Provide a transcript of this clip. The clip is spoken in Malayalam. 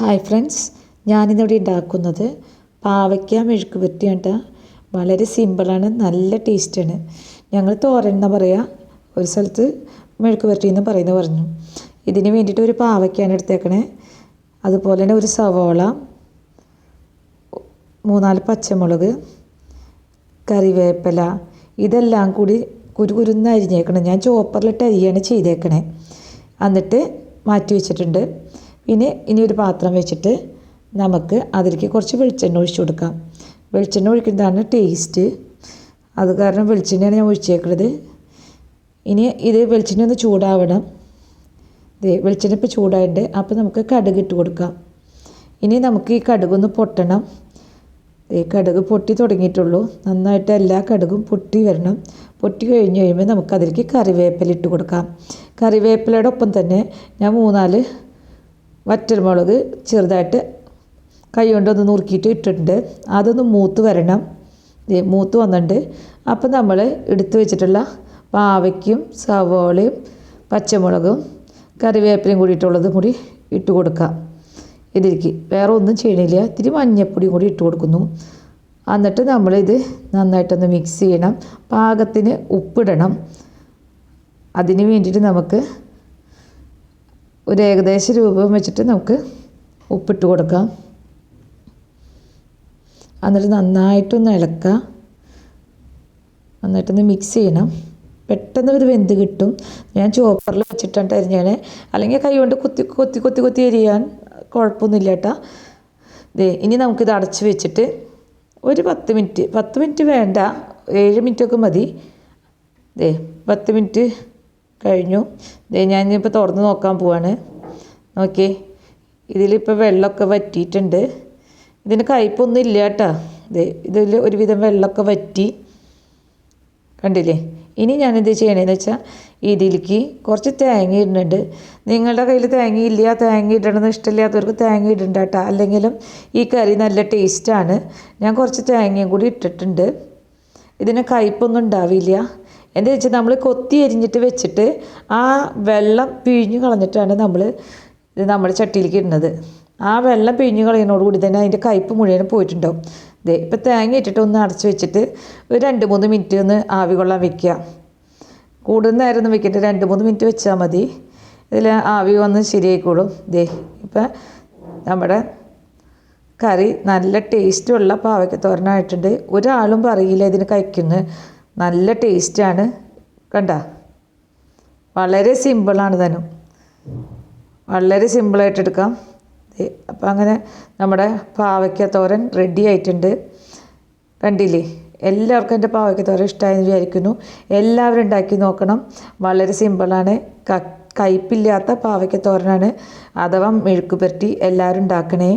ഹായ് ഫ്രണ്ട്സ് ഞാനിന്നിവിടെ ഉണ്ടാക്കുന്നത് പാവയ്ക്ക മെഴുക്ക് പറ്റിയാട്ട വളരെ സിമ്പിളാണ് നല്ല ടേസ്റ്റാണ് ഞങ്ങൾ തോരൻ എന്ന് പറയുക ഒരു സ്ഥലത്ത് മെഴുക്ക് പുരട്ടി എന്ന് പറയുന്നത് പറഞ്ഞു. ഇതിന് വേണ്ടിയിട്ട് ഒരു പാവയ്ക്കാണ് എടുത്തേക്കണേ. അതുപോലെ തന്നെ ഒരു സവോള മൂന്നാൽ പച്ചമുളക് കറിവേപ്പില ഇതെല്ലാം കൂടി കുരു കുരുന്ന് അരിഞ്ഞേക്കണം. ഞാൻ ചോപ്പറിലിട്ട് അരിയാണ് ചെയ്തേക്കണേ. എന്നിട്ട് മാറ്റി വെച്ചിട്ടുണ്ട്. പിന്നെ ഇനി ഒരു പാത്രം വെച്ചിട്ട് നമുക്ക് അതിലേക്ക് കുറച്ച് വെളിച്ചെണ്ണ ഒഴിച്ചു കൊടുക്കാം. വെളിച്ചെണ്ണ ഒഴിക്കുന്നതാണ് ടേസ്റ്റ് അത് കാരണം വെളിച്ചെണ്ണയാണ് ഞാൻ ഒഴിച്ചേക്കുന്നത് ഇനി ഇത് വെളിച്ചെണ്ണ ഒന്ന് ചൂടാവണം. ദേ വെളിച്ചെണ്ണ ഇപ്പോൾ ചൂടായിട്ട് അപ്പോൾ നമുക്ക് കടുക് ഇട്ട് കൊടുക്കാം. ഇനി നമുക്ക് ഈ കടുകൊന്ന് പൊട്ടണം. ഈ കടുക് പൊട്ടി തുടങ്ങിയിട്ടുള്ളൂ. നന്നായിട്ട് എല്ലാ കടുകും പൊട്ടി വരണം. പൊട്ടി കഴിഞ്ഞ് കഴിയുമ്പോൾ നമുക്ക് അതിലേക്ക് കറിവേപ്പില ഇട്ട് കൊടുക്കാം. കറിവേപ്പിലയുടെ ഒപ്പം തന്നെ ഞാൻ മൂന്നാൽ വറ്റൽമുളക് ചെറുതായിട്ട് കൈ കൊണ്ടൊന്ന് നുറുക്കിയിട്ട് ഇട്ടിട്ടുണ്ട്. അതൊന്ന് മൂത്ത് വരണം. മൂത്ത് വന്നിട്ടുണ്ട്. അപ്പം നമ്മൾ എടുത്തു വെച്ചിട്ടുള്ള പാവയ്ക്കും സവോളയും പച്ചമുളകും കറിവേപ്പിലയും കൂടിയിട്ടുള്ളതും കൂടി ഇട്ട് കൊടുക്കാം ഇതിലേക്ക് വേറെ ഒന്നും ചെയ്യണില്ല. ഇത്തിരി മഞ്ഞൾപ്പൊടി കൂടി ഇട്ട് കൊടുക്കുന്നു. എന്നിട്ട് നമ്മളിത് നന്നായിട്ടൊന്ന് മിക്സ് ചെയ്യണം. പാകത്തിന് ഉപ്പിടണം. അതിന് വേണ്ടിയിട്ട് നമുക്ക് ഒരു ഏകദേശ രൂപം വെച്ചിട്ട് നമുക്ക് ഉപ്പിട്ട് കൊടുക്കാം. എന്നിട്ട് നന്നായിട്ടൊന്ന് ഇളക്കുക. നന്നായിട്ടൊന്ന് മിക്സ് ചെയ്യണം. പെട്ടെന്ന് ഇത് വെന്ത് കിട്ടും. ഞാൻ ചോപ്പറിൽ വെച്ചിട്ടാണ് അരിഞ്ഞാണ് അല്ലെങ്കിൽ കൈ കൊണ്ട് കുത്തി കൊത്തി കൊത്തി കൊത്തി അരിയാൻ കുഴപ്പമൊന്നുമില്ല കേട്ടോ. ദേ ഇനി നമുക്കിത് അടച്ച് വെച്ചിട്ട് ഒരു പത്ത് മിനിറ്റ് പത്ത് മിനിറ്റ് വേണ്ട. ഏഴ് മിനിറ്റൊക്കെ മതി. ദേ പത്ത് മിനിറ്റ് കഴിഞ്ഞു. ഞാൻ ഇനിയിപ്പോൾ തുറന്ന് നോക്കാൻ പോവാണ്. നോക്കിയേ ഇതിലിപ്പോൾ വെള്ളമൊക്കെ വറ്റിയിട്ടുണ്ട്. ഇതിന് കയ്പൊന്നും ഇല്ല കേട്ടോ. ദേ ഇതിൽ ഒരുവിധം വെള്ളമൊക്കെ വറ്റി. കണ്ടില്ലേ? ഇനി ഞാനെന്ത് ചെയ്യണേന്ന് വെച്ചാൽ ഇതിലേക്ക് കുറച്ച് തേങ്ങ ഇടുന്നുണ്ട്. നിങ്ങളുടെ കയ്യിൽ തേങ്ങ ഇല്ല തേങ്ങ ഇടണമെന്ന് ഇഷ്ടമില്ലാത്തവർക്ക് തേങ്ങ ഇടണ്ട കേട്ടോ. അല്ലെങ്കിലും ഈ കറി നല്ല ടേസ്റ്റാണ്. ഞാൻ കുറച്ച് തേങ്ങയും കൂടി ഇട്ടിട്ടുണ്ട്. ഇതിന് കയ്പൊന്നും ഉണ്ടാവില്ല. എന്താ വെച്ചാൽ നമ്മൾ കൊത്തി എരിഞ്ഞിട്ട് വെച്ചിട്ട് ആ വെള്ളം പിഴിഞ്ഞു കളഞ്ഞിട്ടാണ് നമ്മൾ ഇത് നമ്മുടെ ചട്ടിയിലേക്ക് ഇടുന്നത്. ആ വെള്ളം പിഴിഞ്ഞു കളയുന്നതോടുകൂടി തന്നെ അതിന്റെ കയ്പ്പ് മുഴുവനും പോയിട്ടുണ്ടാവും. ഇതേ ഇപ്പോൾ തേങ്ങ ഇട്ടിട്ട് ഒന്ന് അടച്ച് വെച്ചിട്ട് ഒരു രണ്ട് മൂന്ന് മിനിറ്റ് ഒന്ന് ആവി കൊള്ളാൻ വെക്കുക. കൂടുതൽ നേരം ഒന്നും വെക്കട്ടെ രണ്ട് മൂന്ന് മിനിറ്റ് വെച്ചാൽ മതി. ഇതിൽ ആവി വന്ന് ശരിയായിക്കോളും. ദേ ഇപ്പം നമ്മുടെ കറി നല്ല ടേസ്റ്റുള്ള പാവയ്ക്ക തോരനായിട്ടുണ്ട്. ഒരാളും പറയില്ല ഇതിന് കഴിക്കുന്നു. നല്ല ടേസ്റ്റാണ്. കണ്ട? വളരെ സിമ്പിളാണ് തനും വളരെ സിമ്പിളായിട്ട് എടുക്കാം. അപ്പം അങ്ങനെ നമ്മുടെ പാവയ്ക്ക തോരൻ റെഡി ആയിട്ടുണ്ട്. കണ്ടില്ലേ? എല്ലാവർക്കും എന്റെ പാവയ്ക്ക തോരൻ ഇഷ്ടമായെന്ന് വിചാരിക്കുന്നു. എല്ലാവരും ഉണ്ടാക്കി നോക്കണം. വളരെ സിമ്പിളാണ്. ക കയ്പില്ലാത്ത പാവയ്ക്ക തോരനാണ്. അഥവാ മെഴുക്ക് പുരട്ടി എല്ലാവരും ഉണ്ടാക്കണേ.